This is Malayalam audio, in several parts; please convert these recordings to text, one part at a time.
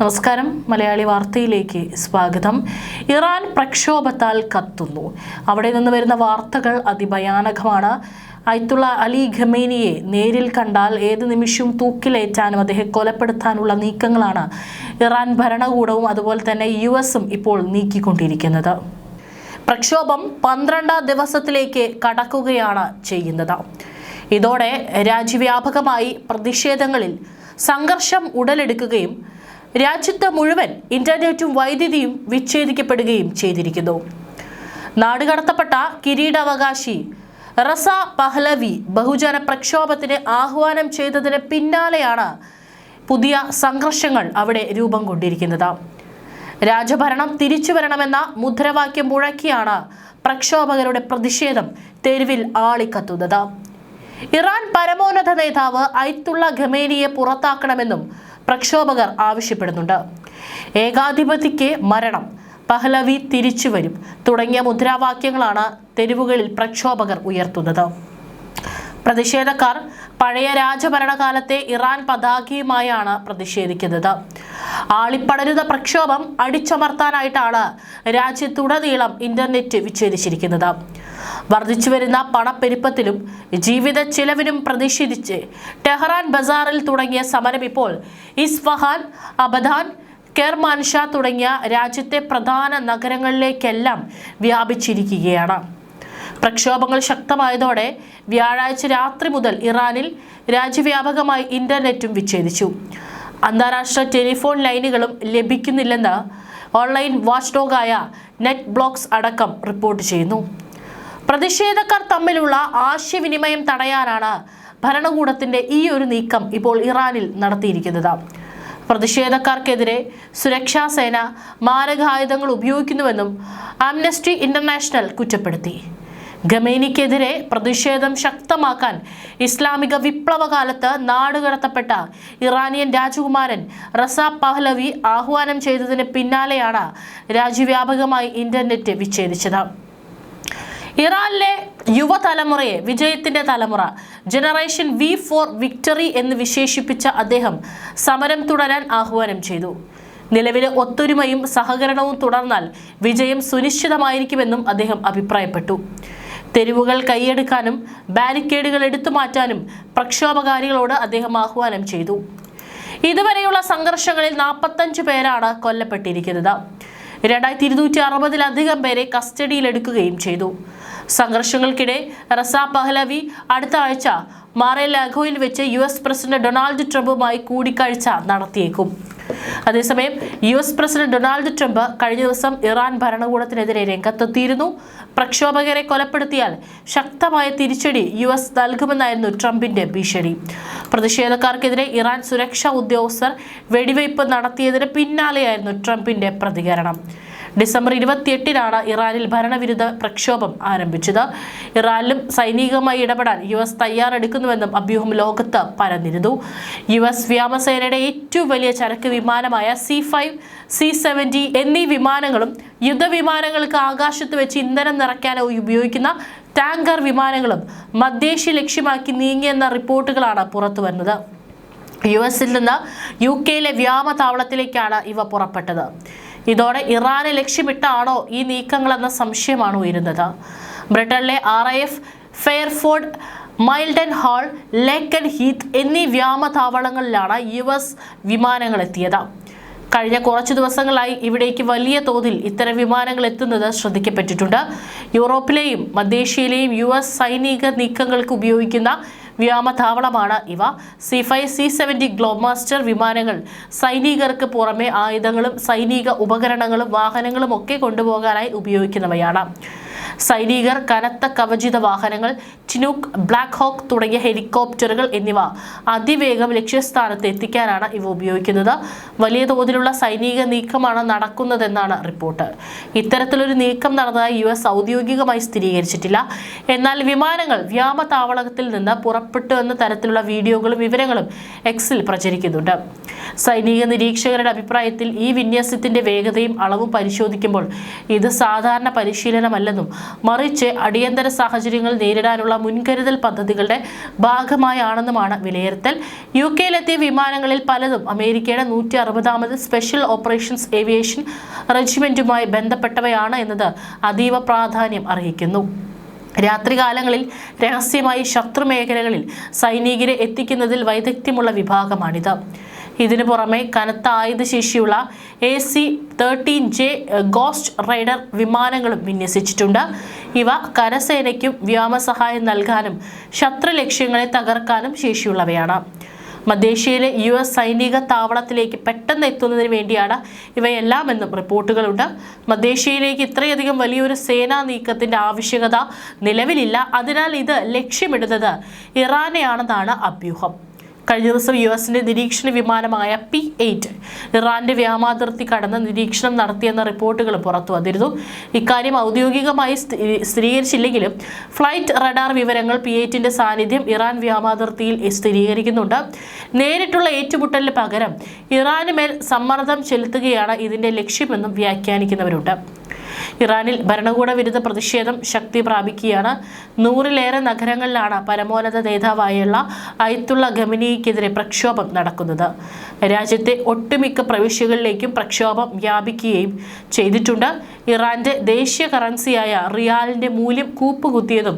നമസ്കാരം. മലയാളി വാർത്തയിലേക്ക് സ്വാഗതം. ഇറാൻ പ്രക്ഷോഭത്താൽ കത്തുന്നു. അവിടെ നിന്ന് വരുന്ന വാർത്തകൾ അതിഭയാനകമാണ്. അയത്തുള്ള അലി ഖമേനിയെ നേരിൽ കണ്ടാൽ ഏത് നിമിഷവും തൂക്കിലേറ്റാനും അദ്ദേഹം കൊലപ്പെടുത്താനുള്ള നീക്കങ്ങളാണ് ഇറാൻ ഭരണകൂടവും അതുപോലെ തന്നെ യു എസും ഇപ്പോൾ നീക്കിക്കൊണ്ടിരിക്കുന്നത്. പ്രക്ഷോഭം പന്ത്രണ്ടാം ദിവസത്തിലേക്ക് കടക്കുകയാണ് ചെയ്യുന്നത്. ഇതോടെ രാജ്യവ്യാപകമായി പ്രതിഷേധങ്ങളിൽ സംഘർഷം ഉടലെടുക്കുകയും രാജ്യത്ത് മുഴുവൻ ഇന്റർനെറ്റും വൈദ്യുതിയും വിച്ഛേദിക്കപ്പെടുകയും ചെയ്തിരിക്കുന്നു. നാടുകടത്തപ്പെട്ട കിരീടാവകാശി റസ പഹ്ലവി ബഹുജന പ്രക്ഷോഭത്തിന് ആഹ്വാനം ചെയ്തതിന് പിന്നാലെയാണ് പുതിയ സംഘർഷങ്ങൾ അവിടെ രൂപം കൊണ്ടിരിക്കുന്നത്. രാജഭരണം തിരിച്ചു വരണമെന്ന മുദ്രാവാക്യം മുഴക്കിയാണ് പ്രക്ഷോഭകരുടെ പ്രതിഷേധം തെരുവിൽ ആളിക്കത്തുന്നത്. ഇറാൻ പരമോന്നത നേതാവ് ഐത്തുള്ള ഖമേനിയെ പുറത്താക്കണമെന്നും പ്രക്ഷോഭകർ ആവശ്യപ്പെടുന്നുണ്ട്. ഏകാധിപതിക്ക് മരണം പഹ്ലവി തിരിച്ചു വരും തുടങ്ങിയ മുദ്രാവാക്യങ്ങളാണ് തെരുവുകളിൽ പ്രക്ഷോഭകർ ഉയർത്തുന്നത്. പ്രതിഷേധക്കാർ പഴയ രാജഭരണകാലത്തെ ഇറാൻ പതാകയുമായാണ് പ്രതിഷേധിക്കുന്നത്. ആളിപ്പടരുന്ന പ്രക്ഷോഭം അടിച്ചമർത്താനായിട്ടാണ് രാജ്യത്തുടനീളം ഇന്റർനെറ്റ് വിച്ഛേദിച്ചിരിക്കുന്നത്. വർദ്ധിച്ചു വരുന്ന പണപ്പെരുപ്പത്തിലും ജീവിത ചിലവിനും പ്രതിഷേധിച്ച് ടെഹ്റാൻ ബസാറിൽ തുടങ്ങിയ സമരം ഇപ്പോൾ ഇസ്ഫഹാൻ അബദാൻ കെർമാൻഷാ തുടങ്ങിയ രാജ്യത്തെ പ്രധാന നഗരങ്ങളിലേക്കെല്ലാം വ്യാപിച്ചിരിക്കുകയാണ്. പ്രക്ഷോഭങ്ങൾ ശക്തമായതോടെ വ്യാഴാഴ്ച രാത്രി മുതൽ ഇറാനിൽ രാജ്യവ്യാപകമായി ഇന്റർനെറ്റും വിച്ഛേദിച്ചു. അന്താരാഷ്ട്ര ടെലിഫോൺ ലൈനുകളും ലഭിക്കുന്നില്ലെന്ന് ഓൺലൈൻ വാച്ച്ഡോഗായ നെറ്റ് ബ്ലോക്സ് അടക്കം റിപ്പോർട്ട് ചെയ്യുന്നു. പ്രതിഷേധക്കാർ തമ്മിലുള്ള ആശയവിനിമയം തടയാനാണ് ഭരണകൂടത്തിന്റെ ഈ ഒരു നീക്കം ഇപ്പോൾ ഇറാനിൽ നടത്തിയിരിക്കുന്നത്. പ്രതിഷേധക്കാർക്കെതിരെ സുരക്ഷാ സേന മാരകായുധങ്ങൾ ഉപയോഗിക്കുന്നുവെന്നും ആംനസ്റ്റി ഇന്റർനാഷണൽ കുറ്റപ്പെടുത്തി. ഖമേനിക്കെതിരെ പ്രതിഷേധം ശക്തമാക്കാൻ ഇസ്ലാമിക വിപ്ലവകാലത്ത് നാടുകടത്തപ്പെട്ട ഇറാനിയൻ രാജകുമാരൻ റസ പഹ്ലവി ആഹ്വാനം ചെയ്തതിന് പിന്നാലെയാണ് രാജ്യവ്യാപകമായി ഇന്റർനെറ്റ് വിച്ഛേദിച്ചത്. ഇറാനിലെ യുവതലമുറയെ വിജയത്തിന്റെ തലമുറ ജനറേഷൻ വി ഫോർ വിക്ടറി എന്ന് വിശേഷിപ്പിച്ച അദ്ദേഹം സമരം തുടരാൻ ആഹ്വാനം ചെയ്തു. നിലവിലെ ഒത്തൊരുമയും സഹകരണവും തുടർന്നാൽ വിജയം സുനിശ്ചിതമായിരിക്കുമെന്നും അദ്ദേഹം അഭിപ്രായപ്പെട്ടു. തെരുവുകൾ കൈയെടുക്കാനും ബാരിക്കേഡുകൾ എടുത്തു മാറ്റാനും പ്രക്ഷോഭകാരികളോട് അദ്ദേഹം ആഹ്വാനം ചെയ്തു. ഇതുവരെയുള്ള സംഘർഷങ്ങളിൽ നാൽപ്പത്തഞ്ച് പേരാണ് കൊല്ലപ്പെട്ടിരിക്കുന്നത്. രണ്ടായിരത്തി ഇരുന്നൂറ്റി അറുപതിലധികം പേരെ കസ്റ്റഡിയിലെടുക്കുകയും ചെയ്തു. സംഘർഷങ്ങൾക്കിടെ റസ പഹ്ലവി അടുത്ത ആഴ്ച മാറേ ലാഗോയിൽ വെച്ച് യു എസ് പ്രസിഡന്റ് ഡൊണാൾഡ് ട്രംപുമായി കൂടിക്കാഴ്ച നടത്തിയേക്കും. അതേസമയം U S president Donald Trump കഴിഞ്ഞ ദിവസം ഇറാൻ ഭരണകൂടത്തിനെതിരെ രംഗത്തെത്തിയിരുന്നു. പ്രക്ഷോഭകരെ കൊലപ്പെടുത്തിയാൽ ശക്തമായ തിരിച്ചടി യു എസ് നൽകുമെന്നായിരുന്നു ട്രംപിന്റെ ഭീഷണി. പ്രതിഷേധക്കാർക്കെതിരെ ഇറാൻ സുരക്ഷാ ഉദ്യോഗസ്ഥർ വെടിവയ്പ് നടത്തിയതിന് പിന്നാലെയായിരുന്നു ട്രംപിന്റെ പ്രതികരണം. ഡിസംബർ ഇരുപത്തിയെട്ടിനാണ് ഇറാനിൽ ഭരണവിരുദ്ധ പ്രക്ഷോഭം ആരംഭിച്ചത്. ഇറാനിലും സൈനികമായി ഇടപെടാൻ യു എസ് തയ്യാറെടുക്കുന്നുവെന്നും അഭ്യൂഹം ലോകത്ത് പരന്നിരുന്നു. യു എസ് വ്യോമസേനയുടെ ഏറ്റവും വലിയ ചരക്ക് വിമാനമായ സി ഫൈവ് സി സെവന്റി എന്നീ വിമാനങ്ങളും യുദ്ധവിമാനങ്ങൾക്ക് ആകാശത്ത് വെച്ച് ഇന്ധനം നിറയ്ക്കാനായി ഉപയോഗിക്കുന്ന ടാങ്കർ വിമാനങ്ങളും മധ്യേഷ്യ ലക്ഷ്യമാക്കി നീങ്ങിയെന്ന റിപ്പോർട്ടുകളാണ് പുറത്തു വരുന്നത് യു എസിൽ നിന്ന് യു കെയിലെ വ്യോമതാവളത്തിലേക്കാണ് ഇവ പുറപ്പെട്ടത്. ഇതോടെ ഇറാനെ ലക്ഷ്യമിട്ടാണോ ഈ നീക്കങ്ങളെന്ന സംശയമാണ് ഉയരുന്നത്. ബ്രിട്ടനിലെ R I F Fairford Mildenhall Lakenheath എന്നീ വ്യോമതാവളങ്ങളിലാണ് യു എസ് വിമാനങ്ങൾ എത്തിയത് കഴിഞ്ഞ കുറച്ചു ദിവസങ്ങളായി ഇവിടേക്ക് വലിയ തോതിൽ ഇത്തരം വിമാനങ്ങൾ എത്തുന്നത് ശ്രദ്ധിക്കപ്പെട്ടിട്ടുണ്ട്. യൂറോപ്പിലെയും മധ്യേഷ്യയിലെയും യു എസ് സൈനിക നീക്കങ്ങൾക്ക് ഉപയോഗിക്കുന്ന വ്യോമതാവളമാണ് ഇവ. C five C seventy Globemaster വിമാനങ്ങൾ സൈനികർക്ക് പുറമെ ആയുധങ്ങളും സൈനിക ഉപകരണങ്ങളും വാഹനങ്ങളും ഒക്കെ കൊണ്ടുപോകാനായി ഉപയോഗിക്കുന്നവയാണ്. സൈനികർ കനത്ത കവചിത വാഹനങ്ങൾ ചിനൂക്ക് ബ്ലാക്ക് ഹോക്ക് തുടങ്ങിയ ഹെലികോപ്റ്ററുകൾ എന്നിവ അതിവേഗം ലക്ഷ്യസ്ഥാനത്ത് എത്തിക്കാനാണ് ഇവ ഉപയോഗിക്കുന്നത്. വലിയ തോതിലുള്ള സൈനിക നീക്കമാണ് നടക്കുന്നതെന്നാണ് റിപ്പോർട്ട്. ഇത്തരത്തിലൊരു നീക്കം നടന്നതായി യു എസ് ഔദ്യോഗികമായി സ്ഥിരീകരിച്ചിട്ടില്ല. എന്നാൽ വിമാനങ്ങൾ വ്യോമതാവളത്തിൽ നിന്ന് പുറപ്പെട്ടു എന്ന തരത്തിലുള്ള വീഡിയോകളും വിവരങ്ങളും എക്സിൽ പ്രചരിക്കുന്നുണ്ട്. സൈനിക നിരീക്ഷകരുടെ അഭിപ്രായത്തിൽ ഈ വിന്യാസത്തിന്റെ വേഗതയും അളവും പരിശോധിക്കുമ്പോൾ ഇത് സാധാരണ പരിശീലനമല്ലെന്നും മറിച്ച് അടിയന്തര സാഹചര്യങ്ങൾ നേരിടാനുള്ള മുൻകരുതൽ പദ്ധതികളുടെ ഭാഗമായാണെന്നുമാണ് വിലയിരുത്തൽ. യു കെയിലെത്തിയ വിമാനങ്ങളിൽ പലതും അമേരിക്കയുടെ നൂറ്റി അറുപതാമത് സ്പെഷ്യൽ ഓപ്പറേഷൻസ് ഏവിയേഷൻ റെജിമെന്റുമായി ബന്ധപ്പെട്ടവയാണ് എന്നത് അതീവ പ്രാധാന്യം അർഹിക്കുന്നു. രാത്രികാലങ്ങളിൽ രഹസ്യമായി ശത്രു മേഖലകളിൽ സൈനികരെ എത്തിക്കുന്നതിൽ വൈദഗ്ധ്യമുള്ള വിഭാഗമാണിത്. ഇതിനു പുറമെ കനത്ത ആയുധശേഷിയുള്ള A C thirteen J ghost rider വിമാനങ്ങളും വിന്യസിച്ചിട്ടുണ്ട്. ഇവ കരസേനയ്ക്കും വ്യോമസഹായം നൽകാനും ശത്രു ലക്ഷ്യങ്ങളെ തകർക്കാനും ശേഷിയുള്ളവയാണ്. മധ്യേഷ്യയിലെ യു എസ് സൈനിക താവളത്തിലേക്ക് പെട്ടെന്ന് എത്തുന്നതിന് വേണ്ടിയാണ് ഇവയെല്ലാം എന്നും റിപ്പോർട്ടുകളുണ്ട്. മധ്യേഷ്യയിലേക്ക് ഇത്രയധികം വലിയൊരു സേനാ നീക്കത്തിന്റെ ആവശ്യകത നിലവിലില്ല. അതിനാൽ ഇത് ലക്ഷ്യമിടുന്നത് ഇറാനെയാണെന്നാണ് അഭ്യൂഹം. കഴിഞ്ഞ ദിവസം യു എസിന്റെ നിരീക്ഷണ വിമാനമായ പി എയ്റ്റ് ഇറാന്റെ വ്യാമാതിർത്തി കടന്ന് നിരീക്ഷണം നടത്തിയെന്ന റിപ്പോർട്ടുകൾ പുറത്തു വന്നിരുന്നു. ഇക്കാര്യം ഔദ്യോഗികമായി സ്ഥിരീകരിച്ചില്ലെങ്കിലും ഫ്ലൈറ്റ് റഡാർ വിവരങ്ങൾ പി എയ്റ്റിന്റെ സാന്നിധ്യം ഇറാൻ വ്യാമാതിർത്തിയിൽ സ്ഥിരീകരിക്കുന്നുണ്ട്. നേരിട്ടുള്ള ഏറ്റുമുട്ടലിന് പകരം ഇറാന് മേൽ സമ്മർദ്ദം ചെലുത്തുകയാണ് ഇതിന്റെ ലക്ഷ്യമെന്നും വ്യാഖ്യാനിക്കുന്നവരുണ്ട്. ഇറാനിൽ ഭരണകൂട വിരുദ്ധ പ്രതിഷേധം ശക്തി പ്രാപിക്കുകയാണ്. നൂറിലേറെ നഗരങ്ങളിലാണ് പരമോന്നത നേതാവായുള്ള അയത്തുള്ള ഖമിനിക്കെതിരെ പ്രക്ഷോഭം നടക്കുന്നത്. രാജ്യത്തെ ഒട്ടുമിക്ക പ്രവിശ്യകളിലേക്കും പ്രക്ഷോഭം വ്യാപിക്കുകയും ചെയ്തിട്ടുണ്ട്. ഇറാന്റെ ദേശീയ കറൻസിയായ റിയാലിന്റെ മൂല്യം കൂപ്പുകുത്തിയതും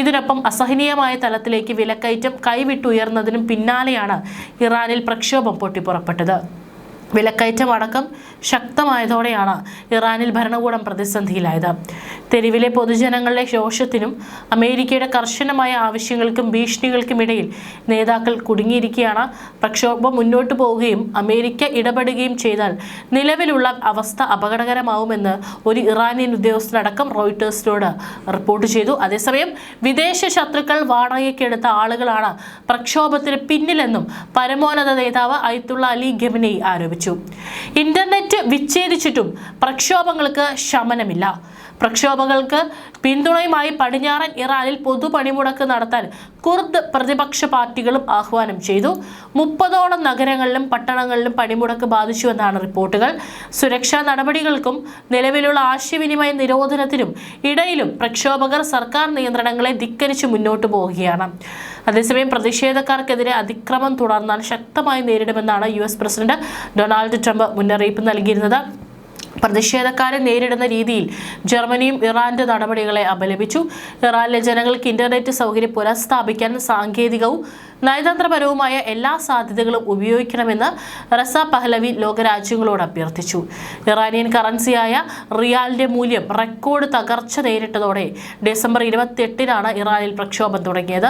ഇതിനൊപ്പം അസഹനീയമായ തലത്തിലേക്ക് വിലക്കയറ്റം കൈവിട്ടുയർന്നതിനും പിന്നാലെയാണ് ഇറാനിൽ പ്രക്ഷോഭം പൊട്ടിപ്പുറപ്പെട്ടത്. വിലക്കയറ്റം അടക്കം ശക്തമായതോടെയാണ് ഇറാനിൽ ഭരണകൂടം പ്രതിസന്ധിയിലായത്. തെരുവിലെ പൊതുജനങ്ങളുടെ രോഷത്തിനും അമേരിക്കയുടെ കർശനമായ ആവശ്യങ്ങൾക്കും ഭീഷണികൾക്കും ഇടയിൽ നേതാക്കൾ കുടുങ്ങിയിരിക്കുകയാണ്. പ്രക്ഷോഭം മുന്നോട്ടു പോവുകയും അമേരിക്ക ഇടപെടുകയും ചെയ്താൽ നിലവിലുള്ള അവസ്ഥ അപകടകരമാവുമെന്ന് ഒരു ഇറാനിയൻ ഉദ്യോഗസ്ഥനടക്കം റോയിട്ടേഴ്സിനോട് റിപ്പോർട്ട് ചെയ്തു. അതേസമയം വിദേശ ശത്രുക്കൾ വാടകയ്ക്കെടുത്ത ആളുകളാണ് പ്രക്ഷോഭത്തിന് പിന്നിലെന്നും പരമോന്നത നേതാവ് അയത്തുള്ള അലി ഗമിനെ ആരോപിച്ചു. ഇന്റർനെറ്റ് വിച്ഛേദിച്ചിട്ടും പ്രക്ഷോഭങ്ങൾക്ക് ശമനമില്ല. പ്രക്ഷോഭങ്ങൾക്ക് പിന്തുണയുമായി പടിഞ്ഞാറൻ ഇറാനിൽ പൊതുപണിമുടക്ക് നടത്താൻ കുർദ് പ്രതിപക്ഷ പാർട്ടികളും ആഹ്വാനം ചെയ്തു. മുപ്പതോളം നഗരങ്ങളിലും പട്ടണങ്ങളിലും പണിമുടക്ക് ബാധിച്ചുവെന്നാണ് റിപ്പോർട്ടുകൾ. സുരക്ഷാ നടപടികൾക്കും നിലവിലുള്ള ആശയവിനിമയ നിരോധനത്തിനും ഇടയിലും പ്രക്ഷോഭകർ സർക്കാർ നിയന്ത്രണങ്ങളെ ധിക്കരിച്ച് മുന്നോട്ട് പോവുകയാണ്. അതേസമയം പ്രതിഷേധക്കാർക്കെതിരെ അതിക്രമം തുടർന്നാൽ ശക്തമായി നേരിടുമെന്നാണ് യു പ്രസിഡന്റ് ഡൊണാൾഡ് ട്രംപ് മുന്നറിയിപ്പ് നൽകിയിരുന്നത്. പ്രതിഷേധക്കാരെ നേരിടുന്ന രീതിയിൽ ജർമ്മനിയും ഇറാന്റെ നടപടികളെ അപലപിച്ചു. ഇറാനിലെ ജനങ്ങൾക്ക് ഇന്റർനെറ്റ് സൗകര്യം പുനഃസ്ഥാപിക്കാൻ സാങ്കേതികവും നയതന്ത്രപരവുമായ എല്ലാ സാധ്യതകളും ഉപയോഗിക്കണമെന്ന് റസ പഹ്ലവി ലോകരാജ്യങ്ങളോട് അഭ്യർത്ഥിച്ചു. ഇറാനിയൻ കറൻസിയായ റിയാലിന്റെ മൂല്യം റെക്കോർഡ് തകർച്ച നേരിട്ടതോടെ ഡിസംബർ ഇരുപത്തിയെട്ടിനാണ് ഇറാനിൽ പ്രക്ഷോഭം തുടങ്ങിയത്.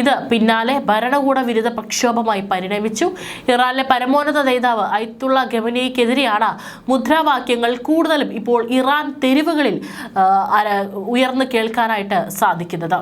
ഇത് പിന്നാലെ ഭരണകൂട വിരുദ്ധ പ്രക്ഷോഭമായി പരിണമിച്ചു. ഇറാനിലെ പരമോന്നത നേതാവ് ഐത്തുള്ള ഗമനിക്കെതിരെയാണ് മുദ്രാവാക്യങ്ങൾ കൂടുതലും ഇപ്പോൾ ഇറാൻ തെരുവുകളിൽ ഉയർന്നു കേൾക്കാനായിട്ട് സാധിക്കുന്നത്.